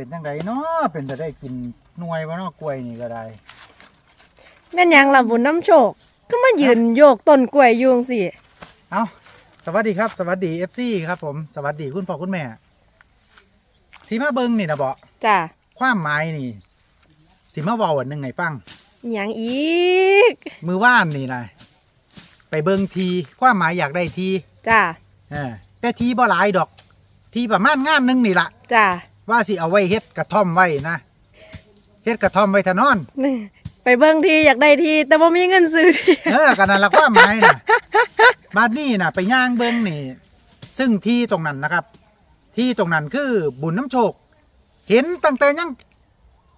เป็นจังไดเนาะเป็นจะได้กินหน่วยบ่เนาะกล้วยนี่ก็ได้ แม่นหยังล่ะบุญน้ำโชค ก็มายืนโยกต้นกล้วยอยุงสิเอ้าสวัสดีครับ สวัสดี FC ครับผมสวัสดีคุณพ่อคุณแม่ ที่มาเบิ่งนี่นะบ่จ้ะความหมายนี่ สิมาเว้าอันหนึงให้ฟัง หยังอีกมือว่านนี่นะไปเบิ่งทีความหมายอยากได้ทีจ้ะเออแต่ทีบ่หลายดอก ทีประมาณงานหนึงนี่ละจ้ะ ว่าสิเอาไว้เฮ็ดกระท่อมไว้นะเฮ็ดกระท่อมไว้ทะนอนนี่ไปเบิ่งทีอยากได้ทีแต่บ่มีเงินซื้อทีเออกันนั่นละความหมายนะบ้านนี้นะไปย่างเบิ้งนี่ ซึ่งที่ตรงนั้นนะครับ ที่ตรงนั้นคือบุญน้ำโชค เห็นตั้งแต่ยัง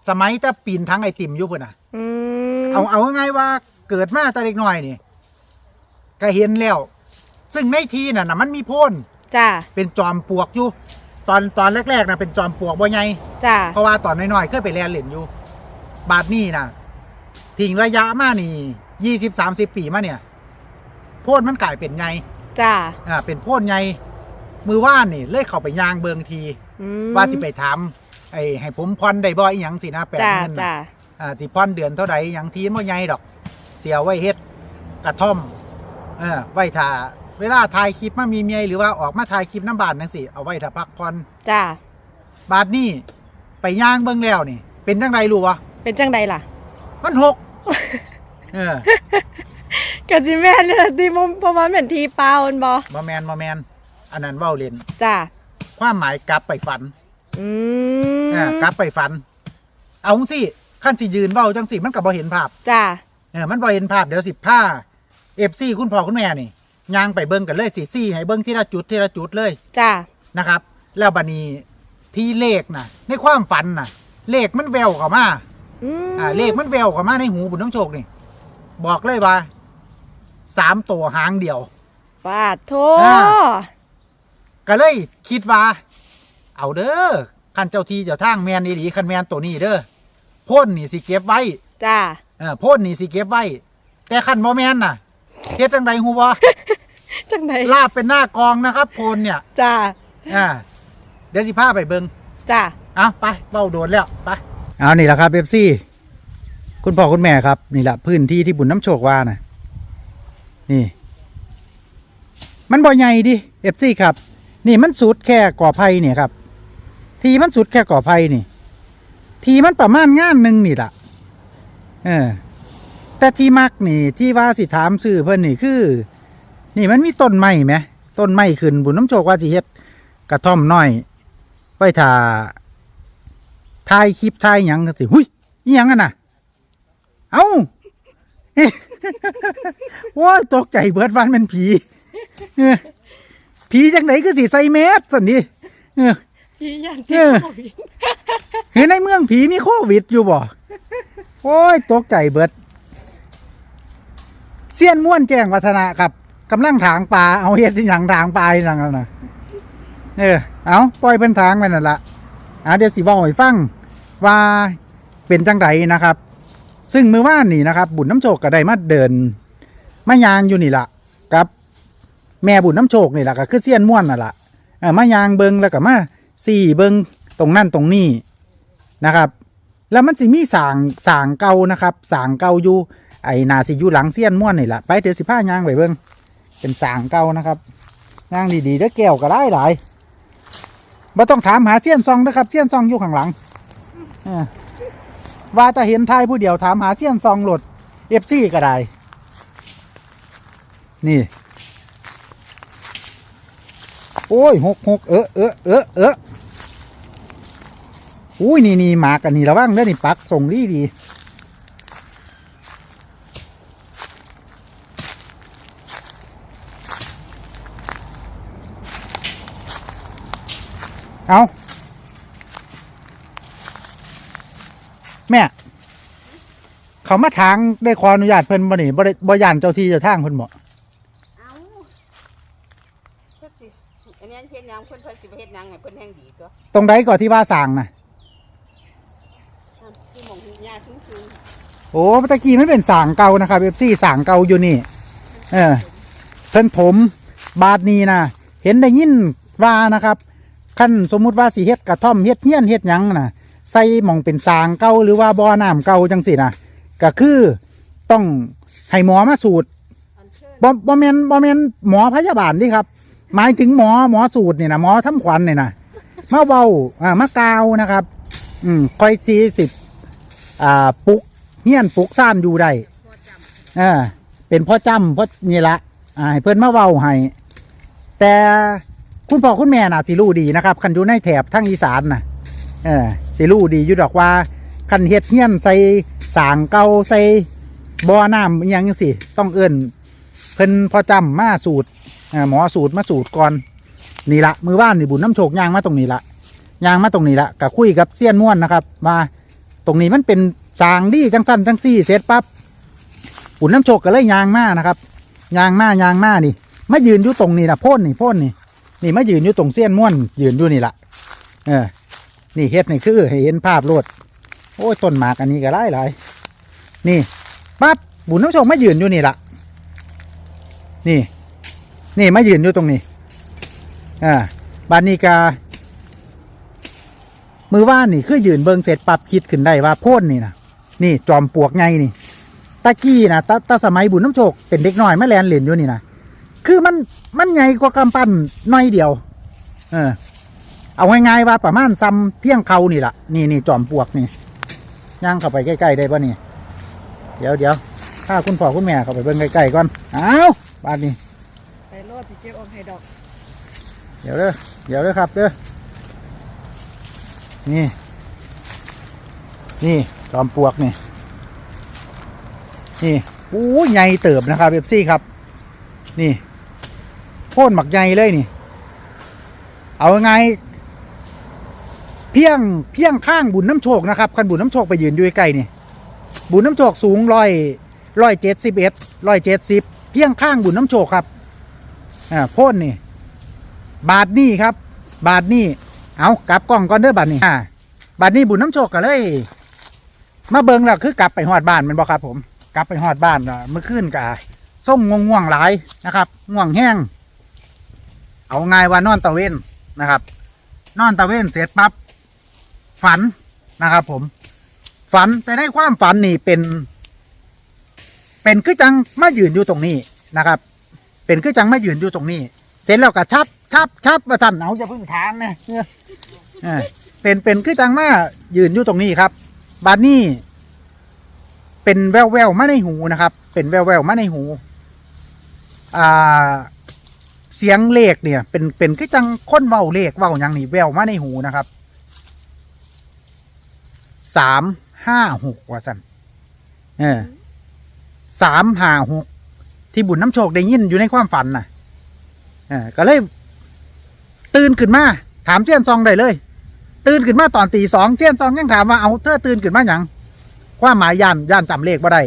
สมัยแต่ปีนทั้งไอติมอยู่พุ่นน่ะ อืมเอาเอาง่ายๆว่าเกิดมาแต่เด็กน้อยนี่ก็เห็นแล้ว ซึ่งในที่น่ะนะมันมีโพนจ้ะเป็นจอมปลวกอยู่ ตอนตอนแรกๆนะเป็นจอมปลวกบ่ใหญ่จ้ะเพราะว่าตอนน้อยๆเคยไปเรียนเล่นอยู่ บาดนี้นะทิ้งระยะมานี่ยี่สิบสามสิบปีมาเนี่ย โพดมันกลายเป็นไงจ้ะอ่าเป็นโพดไงมือว่านนี่เลยเข้าไปยางเบิงที อืมว่าสิไปถามไอ้ให้ผมพรได้บ่อีหยังสินะแปดจ้ะเงินจ้ะน่ะอ่าสิพรเดือนเท่าใดหยังทีบ่ใหญ่ดอก เสียไว้เฮ็ดกระท่อมเออไว้ถ้า เวลาถ่ายคลิปมามีเมียหรือว่าออกมาถ่ายคลิปน้ำบานจังสิเอาไว้ถ้าพักผ่อนจ้ะบาดนี้ไปย่างเบิ่งแล้วนี่ เป็นจังไดรู้บ่เป็นจังใดล่ะ มันหกเออก็สิแม่นเลยที่ผมเพราะว่าเป็นทีเปล่าแม่นบ่มาแมนมาแมน อันนั้นเว้าเล่น จ้ะความหมายกลับไปฝันอือ่ามกลับไปฝัน เอาสิขั้นสิยืนเว้าจังสิมันก็บ่เห็นภาพจ้ะเออมันบ่เห็นภาพเดี๋ยวสิผ้าเอฟซีคุณพ่อคุณแม่นี่ ย่างไปเบิ่งกันเลยสิซี่ให้เบิ่งทีละจุดทีละจุดเลยจ้ะนะครับ แล้วบัดนี้ที่เลขน่ะในความฝันน่ะเลขมันแววเข้ามาอืมอ่าเลขมันแววเข้ามาในหูบุญน้ำโชคนี่บอกเลยว่าสามตัวหางเดียว ปาดโทอ่า ก็เลยคิดว่า เอาเด้อคันเจ้าที่เจ้าทางแมนอีหลีคันแมนตัวนี้เด้อพ่นนี่สิเก็บไว้จ้ะเออพ่นนี่สิเก็บไว้ แต่คันบ่แมนน่ะเฮ็ดจังไดฮู้บ่ จังใดลาบเป็นหน้ากองนะครับโพนเนี่ยจ้ะอ่าเดี๋ยวสิพาไปเบิ่งจ้ะเอาไปเบ้าโดนแล้วไปเอานี่แหละครับเอฟซีคุณพ่อคุณแม่ครับ นี่แหละพื้นที่ที่บุญน้ำโชคว่าน่ะนี่ มันบ่ใหญ่ดิเอฟซีครับ นี่มันสุดแค่ก่อไผ่เนี่ยครับ ทีมันสุดแค่ก่อไผ่นี่ ทีมันประมาณงานหนึ่งนี่ล่ะเออแต่ที่มักนี่ที่ว่าสิถามซื้อเพิ่นนี่คือ นี่มันมีต้นไม้ไหมต้นไม้ขึ้นบุญน้ำโชคว่าสิเฮ็ดกระท่อมน้อยไปถ่าถ่ายคลิปถ่ายหยังก็สิหุยอีหยังกันน่ะ เอ้าว้าตกใจเบิดวันเป็นผีเออผีจังไหนก็สิใส่แมสสันนี่เออ พี่ยันเออเห็นในเมืองผีมีโควิดอยู่บ่ โอ้ยตกใจเบิด เสี้ยนม่วนแจ้งวัฒนะครับ กำลังถางปลาเอาเฮ็ดที่หยังถางปลาที่หยังนั่นน่ะเออเอาปล่อยเป็นทางไปนั่นละอะเดี๋ยวสิเว่าให้ฟังว่าเป็นจังไดนะครับ ซึ่งเมื่อวานนี่นะครับ บุญน้ำโชคก็ได้มาเดินมายางอยู่นี่ละกับ แม่บุญน้ำโชคนี่แหละก็คือเสี้ยนม่วนน่ะละเออมายางเบิงแล้วก็มาสี่เบิงตรงนั่นตรงนี้นะครับ แล้วมันสิมีสางสางเก่านะครับสางเก่าอยู่ไอ้นาสิอยู่หลังเสี้ยนม่วนนี่แหละไปเดี๋ยวสิผ้ายางไปเบิง เป็นสางเก่านะครับยางดีๆแล้แก้วก็ได้หลายบ่ต้องถามหาเสี้ยนซองนะครับเสี้ยนซองอยู่ข้างหลังว่าจะเห็นทายผู้เดียวถามหาเสี้ยนซองโหลดเอฟซีก็ได้ นี่ โอ้ยหกหกเออเออเออเอออุ้ยนี่นี่หมากอันนี้ระวังเด้อนี่ปักส่งดีดี เอาแม่ เขามาทางได้ขออนุญาตเพิ่นบ่นี่บ่ได้บ่ย่านเจ้าที่เจ้าทางเพิ่นบ่เอาเพิ่นสิอันนี้เฮ็ดหยังเพิ่นเพิ่นสิไปเฮ็ดหยังให้เพิ่นแห่งดีตัวตรงใดก่อนที่ว่าสร้างนะอะที่หมองหญ้าสูงโอ้ตะกี้มันเป็นสางเก่านะครับเอฟซีสางเก่าอยู่นี่ เออ เพิ่นถมบาทนี้นะเห็นได้ยินว่านะครับ ขั้นสมมุติว่าสิเฮ็ดกระท่อมเฮ็ดเฮียนเฮ็ดหยังน่ะใส่หมองเป็นสางเก่าหรือว่าบ่อน้ำเก่าจังสินะก็คือต้องให้หมอมาสูตรอันเชิญบ่บ่แม่นบ่แม่นหมอพยาบาลนี่ครับ หมายถึงหมอหมอสูตรนี่นะหมอทำขวัญนี่นะมาเว้าอ่ามากาวนะครับ อืมค่อยสีสิบอ่าปลุกเฮียนปลุกซ่านอยู่ได้พอจำเอ่าเป็นพ่อจำพ่อนี่ละอ่าให้เพิ่นมาเว้าให้แต่ คุณพ่อคุณแม่น่ะสิรู้ดีนะครับคันอยู่ในแถบทางอีสานน่ะเออสิรู้ดีอยู่ดอกว่าคันเฮ็ดเฮียนใส่สางเกาใส่บ่อน้ำอยังจังสิต้องเอิ้นเพิ่นพอจำมาสูตรหมอสูตรมาสูตรก่อนนี่ละมือว่านนี่บุญน้ำโชคย่างมาตรงนี้ละยางมาตรงนี้ละก็คุยกับเซียนม่วนนะครับมาตรงนี้มันเป็นสางดีจังสั้นจังซี่เสร็จปั๊บบุญน้ำโชคก็เลยยางมานะครับยางมายางมานี่มายืนอยู่ตรงนี้นะพ่นนี่พ่นนี่ นี่มายืนอยู่ตรงเซียนม่วนยืนอยู่นี่ละเออ นี่เฮ็ดนี่คือให้เห็นภาพรวดโอ้ยต้นหมากอันนี้ก็หลายหลายนี่ปั๊บบุญน้ำโชคมายืนอยู่นี่ละนี่ นี่มายืนอยู่ตรงนี้อ่าบานนีกามือว่านนี่คือยืนเบิงเสร็จปรับคิดขึ้นได้ว่าโพ่นนี่นะนี่จอมปลวกไงนี่ตะกี้นะตะตะสมัยบุญน้ำโชคเป็นเด็กน้อยแมาแลนเล่นอยู่นี่นะ คือมันมันใหญ่กว่ากำปั้นน้อยเดียว เออ เอาง่ายๆว่าประมาณซ้ำเที่ยงเขานี่แหละนี่นี่จอมปลวกนี่ย่างเข้าไปใกล้ๆได้ป่ะนี่เดี๋ยวเดี๋ยวถ้าคุณพ่อคุณแม่เข้าไปเบิ่งใกล้ๆก่อนอ้าวบ้านนี้ไปโลดสิเก็บออกให้ดอก เดี๋ยวเด้อเดี๋ยวเด้อครับเด้อนี่ นี่จอมปลวกนี่ นี่อู้ใหญ่เติบนะครับเบบซี่ครับ นี่ โค่นหมักใหญ่เลยนี่ เอาไง เพียงเพียงข้างบุญน้ำโชคนะครับคันบุญน้ำโชคไปยืนอยู่ใกล้นี่ บุญน้ำโชคสูงร้อยร้อยเจ็ดสิบเอ็ดร้อยเจ็ดสิบเพียงข้างบุญน้ำโชคครับอ่าโพ่นนี่ บาทนี่ครับ บาทนี่เอากลับกล้องก่อนเด้อบาทนี่อ่าบาทนี่บุญน้ำโชคกันเลยมาเบิงแล้วคือกลับไปหอดบ้านมันบอกครับผม กลับไปหอดบ้านเมื่อคืนกะส่งง่วงๆหลายนะครับ ง่วงแห้ง เอาง่ายว่านอนตะเวนนะครับ นอนตะเวนเสร็จปั๊บฝันนะครับ ผม ฝันแต่ในความฝันนี่เป็น เป็นคือจังมายืนอยู่ตรงนี้นะครับ เป็นคือจังมายืนอยู่ตรงนี้ เสร็จแล้วก็ชับชับชับว่าสั่นเอาจะพึ่งทางนะเนี่ยเออเป็นเป็นคือจังมายืนอยู่ตรงนี้ครับบาดนี้เป็นแววแววมาในหูนะครับ เป็นแววแววมาในหู อ่า เสียงเลขเนี่ย เป็นเป็นคือจังค้นเว้าเลขเว้าหยังนี่แววมาในหูนะครับสามห้าหกว่าสันเออสามห้าหกที่บุญน้ำโชคได้ยินอยู่ในความฝันน่ะเออก็เลย ตื่นขึ้นมา ถามเจียนซองได้เลย ตื่นขึ้นมาตอนตีสองเจียนซองยังถามว่าเอาเธอตื่นขึ้นมาหยังความหมายย่านย่านจำเลขบ่ได้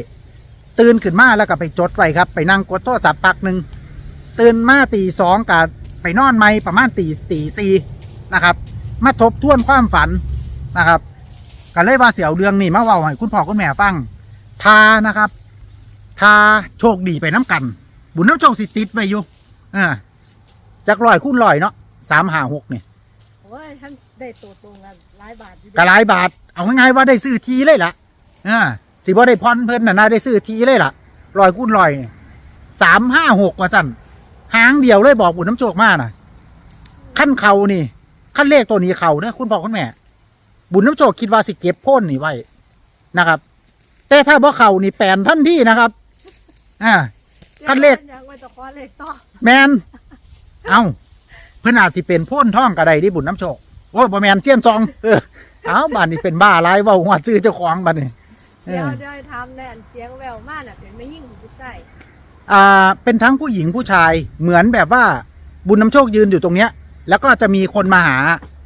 ตื่นขึ้นมาแล้วก็ไปจดไว้ครับ ไปนั่งกดโทรศัพท์ปักหนึ่ง ตื่นมาตีสองกับไปนอนไม่ประมาณตีตีสี่นะครับ มาทบทวนความฝันนะครับก็เลยว่าเสียวเรื่องนี้มาเว่าให้คุณพ่อคุณแม่ฟังทานะครับทาโชคดีไปน้ำกัน บุญน้ำโชคสิติดไปอยู่อ่าจากลอยคูณลอยเนาะสามหาหกเนี่ยโอ้ยท่านได้ตัวตรงกันหลายบาทอยู่กะหลายบาท เอาง่ายๆว่าได้ซื้อทีเลยล่ะอ่าสิบ่ได้พรเพิ่นน่ะนะได้ซื้อทีเลยล่ะลอยคูณลอยเนี่ยสามห้าหกว่าสั่น หางเดียวเลยบอกบุญน้ำโชคมากน่ะ ขั้นเขานี่ ขั้นเลขตัวนี้เขาเนี่ยคุณพ่อคุณแม่ บุญน้ำโชคคิดว่าสิเก็บโพ่นนี่ไว้นะครับ แต่ถ้าบ่เขานี่แปลนท่านที่นะครับ อ่าขั้นเลขยังไว้ตะคอเลขต่อแมน เอาเพื่อนอาจสิเป็นโพ่นท่องกระไดที่บุญน้ำโชคโอ้ยบ่แมนเจียนซอง เออเอาบ้านนี้เป็นบ้าไรเว่าหัวซื้อเจ้าของบ้านนี้เอเดี๋ยวอ เดี๋ยวให้ทำแน่นเสียงแววมากน่ะเป็นไม่ยิ่งผู้ใต้ อ่าเป็นทั้งผู้หญิงผู้ชายเหมือนแบบว่าบุญน้ำโชคยืนอยู่ตรงเนี้ย แล้วก็จะมีคนมาหา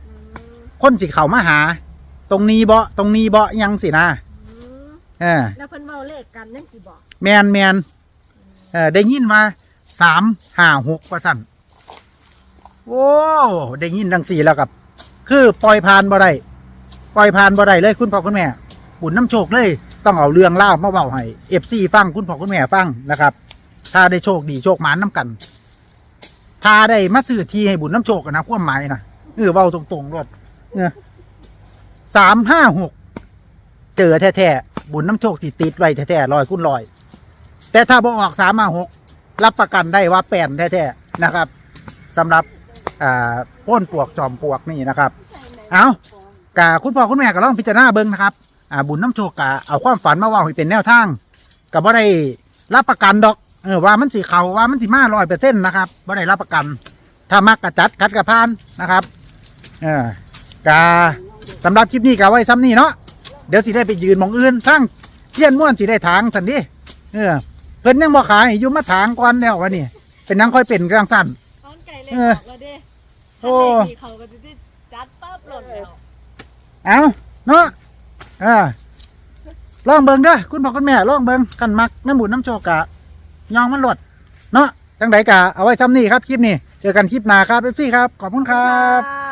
อืมคนสิเขามาหา ตรงนี้เบาะตรงนี้เบาะยังสินะอืมเออ แล้วเพิ่นเมาเลขกันนั่นสิบอกแมนแมนเออได้ยินมาสามห้าหกว่าสั่นโอ้ได้ยินดังสี่แล้วกับ คือปล่อยผ่านบ่ได้ปล่อยผ่านบ่ได้เลยคุณพ่อคุณแม่ บุญน้ำโชคเลย ต้องเอาเรื่องเล่าวมาเบาให้เอฟซีฟังคุณพ่อคุณแม่ฟังนะครับ ถ้าได้โชคดีโชคหมานน้ำกัน ถ้าได้มาซื้อทีให้บุญน้ำโชคกันนะความหมายนะเออเบาตรงๆรถเนี่ยสามห้าหกเจอแท้ๆบุญน้ำโชคสิติดไว้แท้ๆลอยคุณลอย แต่ถ้าบ่ออกสามห้าหกรับประกันได้ว่าแปนแท้ๆนะครับสำหรับอ่าพ้นปวกจอมปลวกนี่นะครับ เอากะคุณพ่อคุณแม่ก็ลองพิจารณาเบิ่งนะครับอ่าบุญน้ำโชคกะเอาความฝันมาว่าให้เป็นแนวทางก็บ่ได้รับประกันดอก เออว่ามันสิเขาว่ามันสิมาร้อยเปอร์เซ็นต์นะครับบ่ได้รับประกัน ถ้ามักกะจัดคัดกะพานนะครับ เออกาสำหรับคลิปนี้กะไว้ซ้ำนี่เนาะเดี๋ยวสิได้ไปยืนหมองอื่นทั้งเสี้ยนม่วนสิได้ถางสันดิเออเพิ่นยังบ่ขายอยู่มาถางก่อนแล้ววะนี่เป็นนังค่อยเป็นกลางสั้นตอนไก่เลยเออออกแล้วเด้โอ้ถ้าเลขดีเขาก็จะได้จัดปั๊บหล่นแล้วเอาเนาะเออลองเบิ่งเด้อคุณพ่อคุณแม่ลองเบิ่งกันมักน้ำบุญน้ำโชคกะ ยองมันหลดเนาะจังไดกะเอาไว้ซ้ำนี่ครับคลิปนี้เจอกันคลิปหน้าครับเอฟซีครับขอบคุณครับ